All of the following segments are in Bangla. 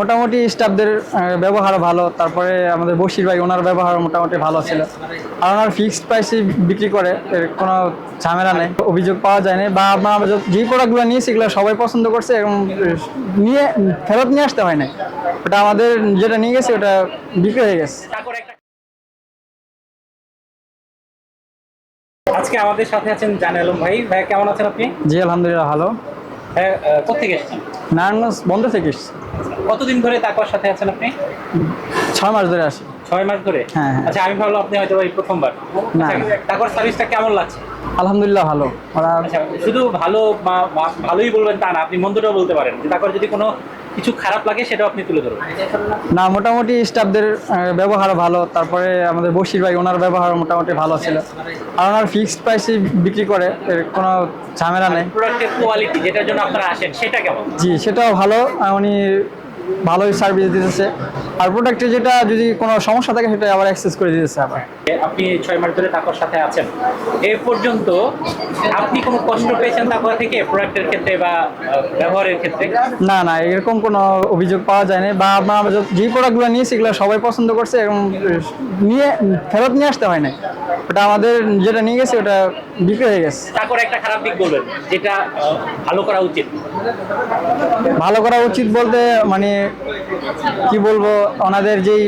মোটামুটি স্টাফদের ব্যবহার ভালো। তারপরে আমাদের বশির ভাই ওনার ব্যবহার মোটামুটি ভালো ছিল। আর ওনার ফিক্সড প্রাইসে বিক্রি করে এর কোনো ঝামেলা নেই। অভিযোগ পাওয়া যায়নি। বা আমরা যে- যেই প্রোডাক্টগুলো নিয়েছি এগুলো সবাই পছন্দ করছে এবং নিয়ে ফেরত নিয়ে আসতে হয় না ওটা আমাদের যেটা নিয়ে গেছে ওটা বিক্রি হয়ে গেছে। আজকে আমাদের সাথে আছেন জান আলম ভাই। ভাই কেমন আছেন আপনি? জি আলহামদুলিল্লাহ ভালো। হ্যাঁ এসেছেন? নারায়ণগঞ্জ বন্ধ থেকে এসেছি। কতদিন ধরে তাকওয়ার সাথে আছেন আপনি? ছয় মাস ধরে আসি ছয় মাস ধরে? হ্যাঁ, হ্যাঁ। আচ্ছা আমি ভাবলাম আপনি হয়তো এই প্রথমবার। না। আচ্ছা, তাকওয়ার সার্ভিসটা কেমন লাগছে? আলহামদুলিল্লাহ ভালো। ওরা আচ্ছা শুধু ভালো ভালোই বলবেন তা না আপনি মন্দটাও বলতে পারেন। যে যদি কোনো কিছু খারাপ লাগে সেটাও আপনি তুলে ধরুন। না মোটামুটি স্টাফদের ব্যবহারও ব্যবহার ভালো তারপরে আমাদের বসির ভাই ওনার ব্যবহার মোটামুটি ভালো ছিল। আর ওনার ফিক্সড প্রাইসে বিক্রি করে এর কোনো ঝামেলা নেই। প্রোডাক্টের কোয়ালিটি যেটার জন্য আপনারা আসেন সেটা কেমন? জি সেটাও ভালো। উনি ভালোই সার্ভিস দিতেছে। আর প্রোডাক্টে যেটা যদি কোনো সমস্যা থাকে সেটা আবার অ্যাক্সেস করে দিতেছে আবার আপনি ছয় মাস ধরে তাকওয়ার সাথে আছেন। এ পর্যন্ত আপনি কোনো কষ্ট পেয়েছেন তাকওয়া থেকে প্রোডাক্টের ক্ষেত্রে বা ব্যবহারের ক্ষেত্রে? না না এরকম কোনো অভিযোগ পাওয়া যায়নি বা আমরা যে- প্রোডাক্টগুলো নিয়েছি এগুলো সবাই পছন্দ করছে এবং নিয়ে ফেরত নিয়ে আসতে হয় না ওটা আমাদের যেটা নিয়ে গেছে ওটা বিক্রি হয়ে গেছে। তারপর একটা খারাপ দিক বলবেন যেটা ভালো করা উচিত। ভালো করা উচিত বলতে মানে কি বলব ওনাদের যেই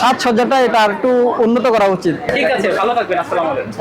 সাজসজ্জাটা এটা আর একটু উন্নত করা উচিত। ঠিক আছে ভালো থাকবেন আসসালামু আলাইকুম।